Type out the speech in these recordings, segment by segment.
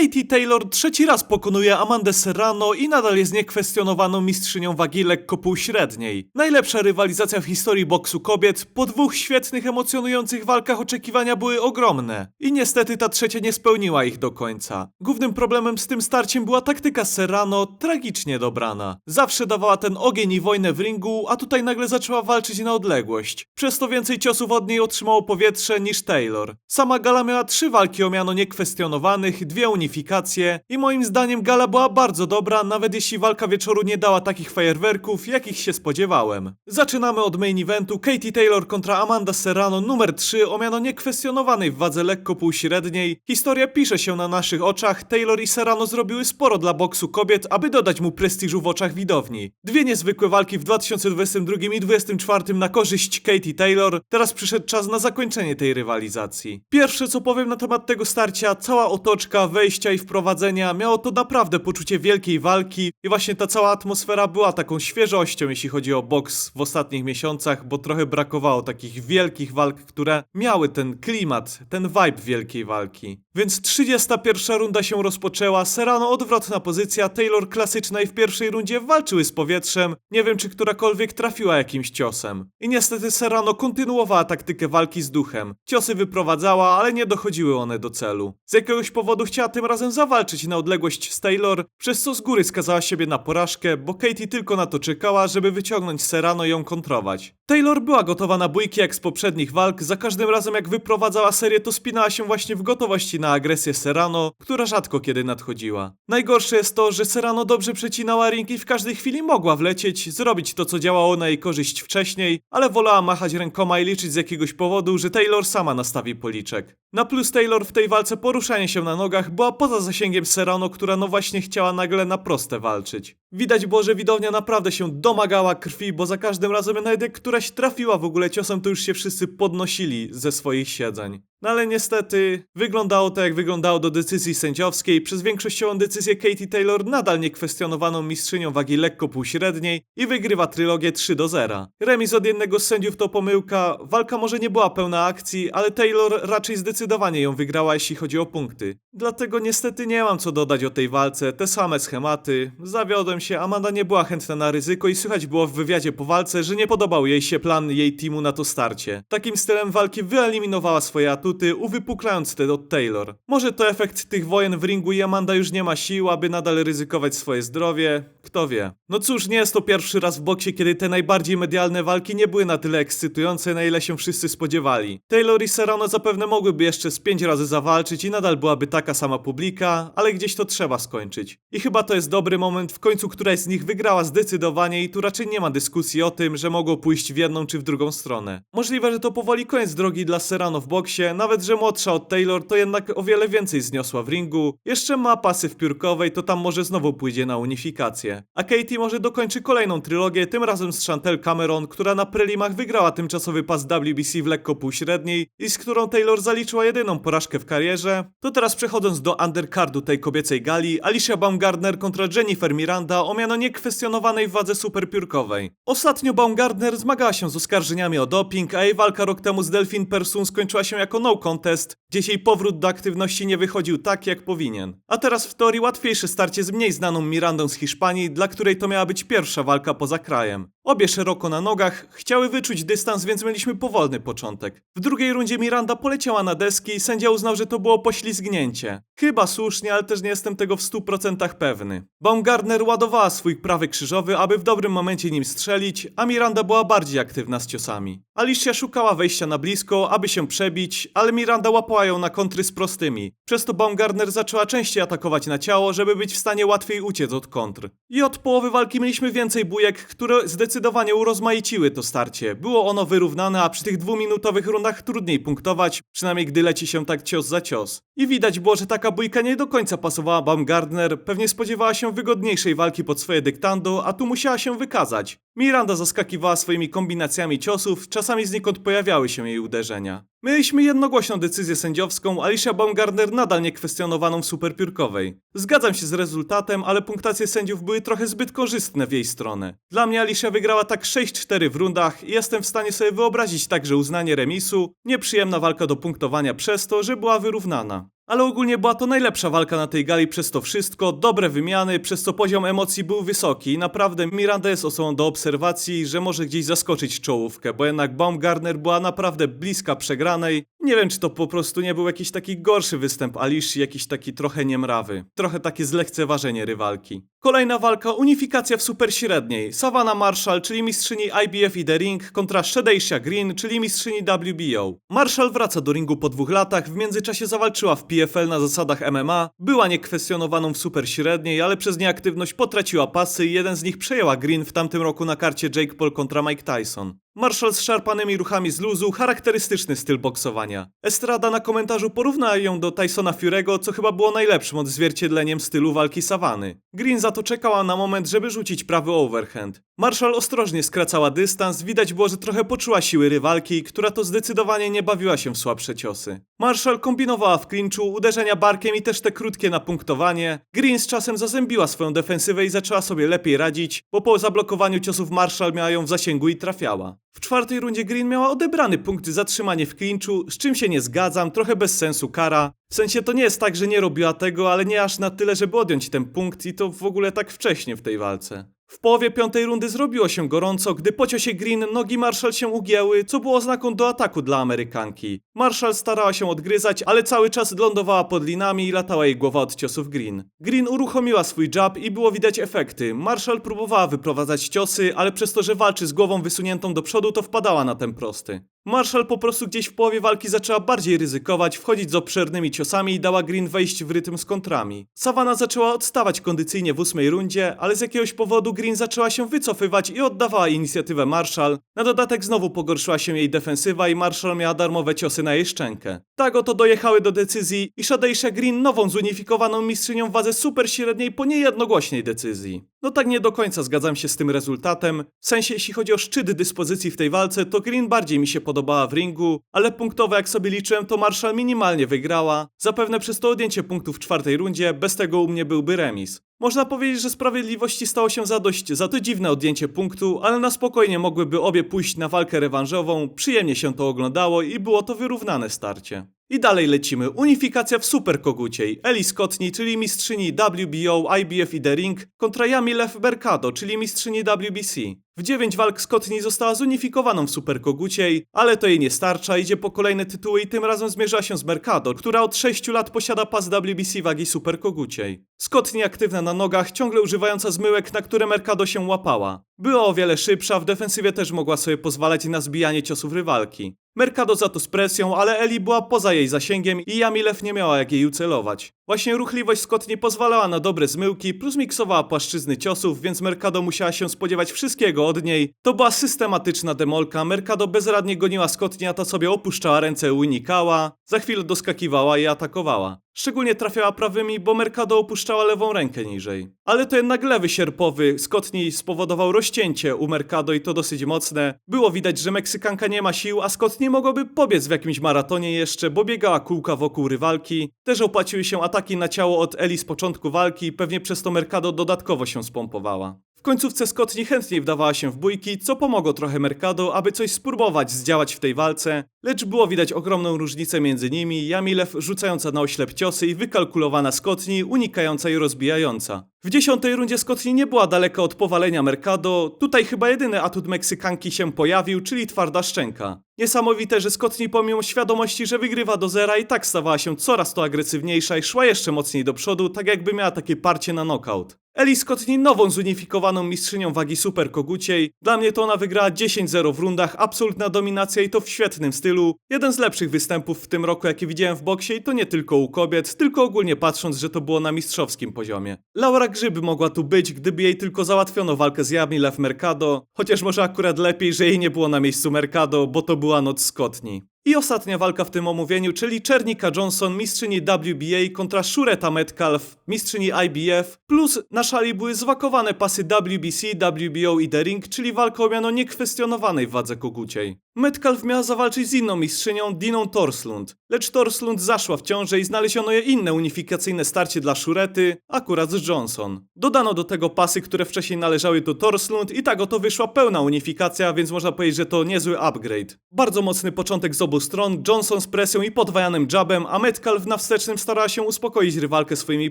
Katie Taylor trzeci raz pokonuje Amandę Serrano i nadal jest niekwestionowaną mistrzynią wagi lekko półśredniej. Najlepsza rywalizacja w historii boksu kobiet, po dwóch świetnych, emocjonujących walkach oczekiwania były ogromne. I niestety ta trzecia nie spełniła ich do końca. Głównym problemem z tym starciem była taktyka Serrano, tragicznie dobrana. Zawsze dawała ten ogień i wojnę w ringu, a tutaj nagle zaczęła walczyć na odległość. Przez to więcej ciosów od niej otrzymało powietrze niż Taylor. Sama Gala miała trzy walki o miano niekwestionowanych, dwie unifikacje i moim zdaniem Gala była bardzo dobra, nawet jeśli walka wieczoru nie dała takich fajerwerków, jakich się spodziewałem. Zaczynamy od main eventu Katie Taylor kontra Amanda Serrano numer 3 o miano niekwestionowanej w wadze lekko półśredniej. Historia pisze się na naszych oczach, Taylor i Serrano zrobiły sporo dla boksu kobiet, aby dodać mu prestiżu w oczach widowni. Dwie niezwykłe walki w 2022 i 2024 na korzyść Katie Taylor, teraz przyszedł czas na zakończenie tej rywalizacji. Pierwsze co powiem na temat tego starcia, cała otoczka, wejścia i wprowadzenia miało to naprawdę poczucie wielkiej walki i właśnie ta cała atmosfera była taką świeżością, jeśli chodzi o boks w ostatnich miesiącach, bo trochę brakowało takich wielkich walk, które miały ten klimat, ten vibe wielkiej walki. Więc 31 runda się rozpoczęła, Serrano odwrotna pozycja, Taylor klasyczna i w pierwszej rundzie walczyły z powietrzem, nie wiem czy którakolwiek trafiła jakimś ciosem. I niestety Serrano kontynuowała taktykę walki z duchem. Ciosy wyprowadzała, ale nie dochodziły one do celu. Z jakiegoś powodu chciała tym razem zawalczyć na odległość z Taylor, przez co z góry skazała siebie na porażkę, bo Katie tylko na to czekała, żeby wyciągnąć Serrano i ją kontrować. Taylor była gotowa na bójki jak z poprzednich walk, za każdym razem jak wyprowadzała serię to spinała się właśnie w gotowości na agresję Serrano, która rzadko kiedy nadchodziła. Najgorsze jest to, że Serrano dobrze przecinała ring i w każdej chwili mogła wlecieć, zrobić to co działało na jej korzyść wcześniej, ale wolała machać rękoma i liczyć z jakiegoś powodu, że Taylor sama nastawi policzek. Na plus Taylor w tej walce poruszanie się na nogach była poza zasięgiem Serrano, która no właśnie chciała nagle na proste walczyć. Widać było, że widownia naprawdę się domagała krwi, bo za każdym razem nawet jak któraś trafiła w ogóle ciosem, to już się wszyscy podnosili ze swoich siedzeń. No ale niestety wyglądało to jak wyglądało do decyzji sędziowskiej. Przez większościową decyzję Katie Taylor nadal niekwestionowaną mistrzynią wagi lekko półśredniej i wygrywa trylogię 3 do 0. Remis od jednego z sędziów to pomyłka, walka może nie była pełna akcji, ale Taylor raczej zdecydowanie ją wygrała jeśli chodzi o punkty. Dlatego niestety nie mam co dodać o tej walce, te same schematy. Zawiodłem się, Amanda nie była chętna na ryzyko i słychać było w wywiadzie po walce, że nie podobał jej się plan jej teamu na to starcie. Takim stylem walki wyeliminowała swoje atuty, uwypuklając te od Taylor. Może to efekt tych wojen w ringu i Amanda już nie ma sił, aby nadal ryzykować swoje zdrowie, kto wie. No cóż, nie jest to pierwszy raz w boksie, kiedy te najbardziej medialne walki nie były na tyle ekscytujące, na ile się wszyscy spodziewali. Taylor i Serrano zapewne mogłyby jeszcze z pięć razy zawalczyć i nadal byłaby taka sama publika, ale gdzieś to trzeba skończyć. I chyba to jest dobry moment, w końcu któraś z nich wygrała zdecydowanie i tu raczej nie ma dyskusji o tym, że mogło pójść w jedną czy w drugą stronę. Możliwe, że to powoli koniec drogi dla Serrano w boksie, nawet że młodsza od Taylor to jednak o wiele więcej zniosła w ringu. Jeszcze ma pasy w piórkowej, to tam może znowu pójdzie na unifikację. A Katie może dokończy kolejną trylogię, tym razem z Chantel Cameron, która na prelimach wygrała tymczasowy pas WBC w lekko półśredniej i z którą Taylor zaliczyła jedyną porażkę w karierze. To teraz przechodząc do undercardu tej kobiecej gali, Alicia Baumgardner kontra Jennifer Miranda o miano niekwestionowanej wadze superpiórkowej. Ostatnio Baumgardner zmagała się z oskarżeniami o doping, a jej walka rok temu z Delphine Persun skończyła się jako no contest, gdzieś jej powrót do aktywności nie wychodził tak, jak powinien. A teraz w teorii łatwiejsze starcie z mniej znaną Mirandą z Hiszpanii, dla której to miała być pierwsza walka poza krajem. Obie szeroko na nogach, chciały wyczuć dystans, więc mieliśmy powolny początek. W drugiej rundzie Miranda poleciała na deski i sędzia uznał, że to było poślizgnięcie. Chyba słusznie, ale też nie jestem tego w 100% pewny. Baumgardner ładowała swój prawy krzyżowy, aby w dobrym momencie nim strzelić, a Miranda była bardziej aktywna z ciosami. Alicia szukała wejścia na blisko, aby się przebić, ale Miranda łapała ją na kontry z prostymi. Przez to Baumgardner zaczęła częściej atakować na ciało, żeby być w stanie łatwiej uciec od kontr. I od połowy walki mieliśmy więcej bujek, które zdecydowanie urozmaiciły to starcie. Było ono wyrównane, a przy tych dwuminutowych rundach trudniej punktować, przynajmniej gdy leci się tak cios za cios. I widać było, że taka bójka nie do końca pasowała Baumgardner, pewnie spodziewała się wygodniejszej walki pod swoje dyktando, a tu musiała się wykazać. Miranda zaskakiwała swoimi kombinacjami ciosów, czasami znikąd pojawiały się jej uderzenia. Mieliśmy jednogłośną decyzję sędziowską, Alicia Baumgardner nadal niekwestionowaną w superpiórkowej. Zgadzam się z rezultatem, ale punktacje sędziów były trochę zbyt korzystne w jej stronę. Dla mnie Alicia wygrała tak 6-4 w rundach i jestem w stanie sobie wyobrazić także uznanie remisu, nieprzyjemna walka do punktowania przez to, że była wyrównana. Ale ogólnie była to najlepsza walka na tej gali przez to wszystko, dobre wymiany, przez co poziom emocji był wysoki i naprawdę Miranda jest osobą do obserwacji, że może gdzieś zaskoczyć czołówkę, bo jednak Baumgartner była naprawdę bliska przegranej. Nie wiem, czy to po prostu nie był jakiś taki gorszy występ Alishi, jakiś taki trochę niemrawy. Trochę takie zlekceważenie rywalki. Kolejna walka, unifikacja w super średniej. Savannah Marshall, czyli mistrzyni IBF i The Ring, kontra Shadeisha Green, czyli mistrzyni WBO. Marshall wraca do ringu po dwóch latach, w międzyczasie zawalczyła w PFL na zasadach MMA, była niekwestionowaną w super średniej, ale przez nieaktywność potraciła pasy i jeden z nich przejęła Green w tamtym roku na karcie Jake Paul kontra Mike Tyson. Marshall z szarpanymi ruchami z luzu, charakterystyczny styl boksowania. Estrada na komentarzu porównała ją do Tysona Fury'ego, co chyba było najlepszym odzwierciedleniem stylu walki Savany. Green za to czekała na moment, żeby rzucić prawy overhand. Marshall ostrożnie skracała dystans, widać było, że trochę poczuła siły rywalki, która to zdecydowanie nie bawiła się w słabsze ciosy. Marshall kombinowała w clinchu, uderzenia barkiem i też te krótkie na punktowanie. Green z czasem zazębiła swoją defensywę i zaczęła sobie lepiej radzić, bo po zablokowaniu ciosów Marshall miała ją w zasięgu i trafiała. W czwartej rundzie Green miała odebrany punkt zatrzymanie w clinchu, z czym się nie zgadzam, trochę bez sensu kara. W sensie to nie jest tak, że nie robiła tego, ale nie aż na tyle, żeby odjąć ten punkt i to w ogóle tak wcześnie w tej walce. W połowie piątej rundy zrobiło się gorąco, gdy po ciosie Green nogi Marshall się ugięły, co było oznaką do ataku dla Amerykanki. Marshall starała się odgryzać, ale cały czas lądowała pod linami i latała jej głowa od ciosów Green. Green uruchomiła swój jab i było widać efekty. Marshall próbowała wyprowadzać ciosy, ale przez to, że walczy z głową wysuniętą do przodu, to wpadała na ten prosty. Marshall po prostu gdzieś w połowie walki zaczęła bardziej ryzykować, wchodzić z obszernymi ciosami i dała Green wejść w rytm z kontrami. Savannah zaczęła odstawać kondycyjnie w ósmej rundzie, ale z jakiegoś powodu Green zaczęła się wycofywać i oddawała inicjatywę Marshall. Na dodatek znowu pogorszyła się jej defensywa i Marshall miała darmowe ciosy na jej szczękę. Tak oto dojechały do decyzji i Shadeisha Green nową zunifikowaną mistrzynią wadze super średniej po niejednogłośnej decyzji. No tak nie do końca zgadzam się z tym rezultatem. W sensie jeśli chodzi o szczyt dyspozycji w tej walce, to Green bardziej mi się podobała w ringu, ale punktowo jak sobie liczyłem, to Marshall minimalnie wygrała. Zapewne przez to odjęcie punktów w czwartej rundzie, bez tego u mnie byłby remis. Można powiedzieć, że sprawiedliwości stało się zadość za to dziwne odjęcie punktu, ale na spokojnie mogłyby obie pójść na walkę rewanżową, przyjemnie się to oglądało i było to wyrównane starcie. I dalej lecimy. Unifikacja w Super Koguciej. Eli Scottney, czyli mistrzyni WBO, IBF i The Ring, kontra Yamilev Mercado, czyli mistrzyni WBC. W 9 walk Scottney została zunifikowaną w Super Koguciej, ale to jej nie starcza, idzie po kolejne tytuły i tym razem zmierza się z Mercado, która od 6 lat posiada pas WBC wagi Super Koguciej. Scottney aktywna na nogach, ciągle używająca zmyłek, na które Mercado się łapała. Była o wiele szybsza, w defensywie też mogła sobie pozwalać na zbijanie ciosów rywalki. Mercado za to z presją, ale Eli była poza jej zasięgiem i Jamilev nie miała jak jej ucelować. Właśnie ruchliwość Scott nie pozwalała na dobre zmyłki, plus miksowała płaszczyzny ciosów, więc Mercado musiała się spodziewać wszystkiego od niej. To była systematyczna demolka, Mercado bezradnie goniła Scottnie, a ta sobie opuszczała ręce unikała, za chwilę doskakiwała i atakowała. Szczególnie trafiała prawymi, bo Mercado opuszczała lewą rękę niżej. Ale to jednak lewy sierpowy Scottney spowodował rozcięcie u Mercado i to dosyć mocne. Było widać, że Meksykanka nie ma sił, a Scottney mogłaby pobiec w jakimś maratonie jeszcze, bo biegała kółka wokół rywalki. Też opłaciły się ataki na ciało od Eli z początku walki, pewnie przez to Mercado dodatkowo się spompowała. W końcówce Scott niechętniej wdawała się w bójki, co pomogło trochę Mercado, aby coś spróbować zdziałać w tej walce, lecz było widać ogromną różnicę między nimi, Jamilev rzucająca na oślep ciosy i wykalkulowana Scottney, unikająca i rozbijająca. W dziesiątej rundzie Scottney nie była daleka od powalenia Mercado, tutaj chyba jedyny atut Meksykanki się pojawił, czyli twarda szczęka. Niesamowite, że Scottney pomimo świadomości, że wygrywa do zera i tak stawała się coraz to agresywniejsza i szła jeszcze mocniej do przodu, tak jakby miała takie parcie na knockout. Eli Scottney nową zunifikowaną mistrzynią wagi super koguciej. Dla mnie to ona wygrała 10-0 w rundach, absolutna dominacja i to w świetnym stylu. Jeden z lepszych występów w tym roku, jakie widziałem w boksie i to nie tylko u kobiet, tylko ogólnie patrząc, że to było na mistrzowskim poziomie. Laura Grzyby mogła tu być, gdyby jej tylko załatwiono walkę z Jamilev Mercado, chociaż może akurat lepiej, że jej nie było na miejscu Mercado, bo to była noc Scottney. I ostatnia walka w tym omówieniu, czyli Czernika Johnson, mistrzyni WBA kontra Shureta Metcalf, mistrzyni IBF, plus na szali były zwakowane pasy WBC, WBO i The Ring, czyli walka o miano niekwestionowanej wadze koguciej. Metcalf miała zawalczyć z inną mistrzynią, Diną Torslund. Lecz Torslund zaszła w ciążę i znaleziono je inne unifikacyjne starcie dla Szurety, akurat z Johnson. Dodano do tego pasy, które wcześniej należały do Torslund i tak oto wyszła pełna unifikacja, więc można powiedzieć, że to niezły upgrade. Bardzo mocny początek z obu stron, Johnson z presją i podwajanym jabem, a Metcalf na wstecznym starała się uspokoić rywalkę swoimi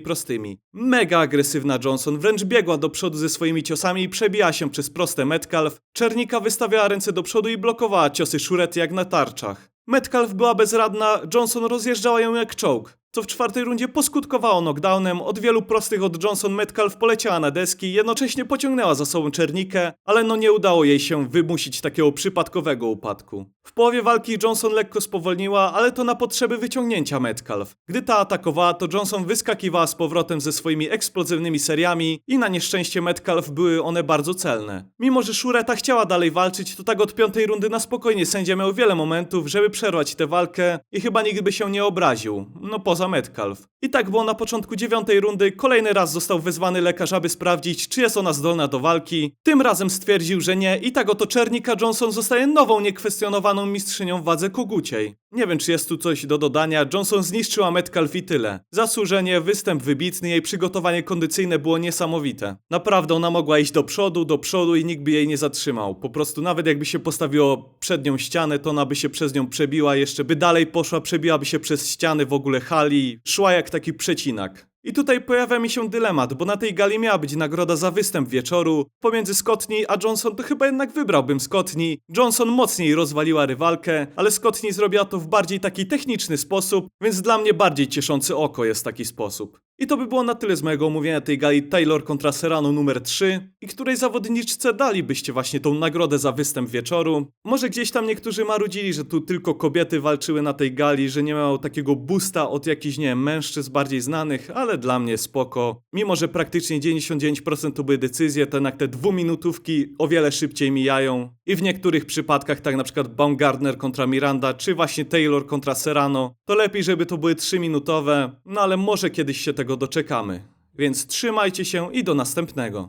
prostymi. Mega agresywna Johnson, wręcz biegła do przodu ze swoimi ciosami i przebijała się przez proste Metcalf. Czernika wystawiała ręce do przodu i blokowała ciosy Szurety jak na tarczach. Metcalf była bezradna, Johnson rozjeżdżała ją jak czołg. Co w czwartej rundzie poskutkowało knockdownem, od wielu prostych od Johnson Metcalf poleciała na deski jednocześnie pociągnęła za sobą Czernikę, ale no nie udało jej się wymusić takiego przypadkowego upadku. W połowie walki Johnson lekko spowolniła, ale to na potrzeby wyciągnięcia Metcalf. Gdy ta atakowała, to Johnson wyskakiwała z powrotem ze swoimi eksplozywnymi seriami i na nieszczęście Metcalf były one bardzo celne. Mimo, że Shureta chciała dalej walczyć, to tak od piątej rundy na spokojnie sędzia miał wiele momentów, żeby przerwać tę walkę i chyba nikt by się nie obraził. No poza Metcalf. I tak było na początku dziewiątej rundy, kolejny raz został wezwany lekarz, aby sprawdzić, czy jest ona zdolna do walki. Tym razem stwierdził, że nie i tak oto Czernika Johnson zostaje nową, niekwestionowaną mistrzynią w wadze koguciej. Nie wiem, czy jest tu coś do dodania, Johnson zniszczyła Metcalf i tyle. Zasłużenie, występ wybitny, jej przygotowanie kondycyjne było niesamowite. Naprawdę ona mogła iść do przodu, do przodu i nikt by jej nie zatrzymał. Po prostu nawet jakby się postawiło przed nią ścianę, to ona by się przez nią przebiła, jeszcze by dalej poszła, przebiłaby się przez ściany w ogóle hali, szła jak taki przecinak. I tutaj pojawia mi się dylemat, bo na tej gali miała być nagroda za występ wieczoru. Pomiędzy Scottney a Johnson to chyba jednak wybrałbym Scottney. Johnson mocniej rozwaliła rywalkę, ale Scottney zrobiła to w bardziej taki techniczny sposób, więc dla mnie bardziej cieszący oko jest taki sposób. I to by było na tyle z mojego omówienia tej gali Taylor kontra Serrano numer 3 i której zawodniczce dalibyście właśnie tą nagrodę za występ wieczoru. Może gdzieś tam niektórzy marudzili, że tu tylko kobiety walczyły na tej gali, że nie miało takiego boosta od jakichś, nie wiem, mężczyzn bardziej znanych, ale dla mnie spoko. Mimo, że praktycznie 99% to były decyzje, to jednak te dwuminutówki o wiele szybciej mijają. I w niektórych przypadkach, tak na przykład Baumgartner kontra Miranda, czy właśnie Taylor kontra Serrano, to lepiej, żeby to były 3-minutowe, no ale może kiedyś się tego doczekamy. Więc trzymajcie się i do następnego.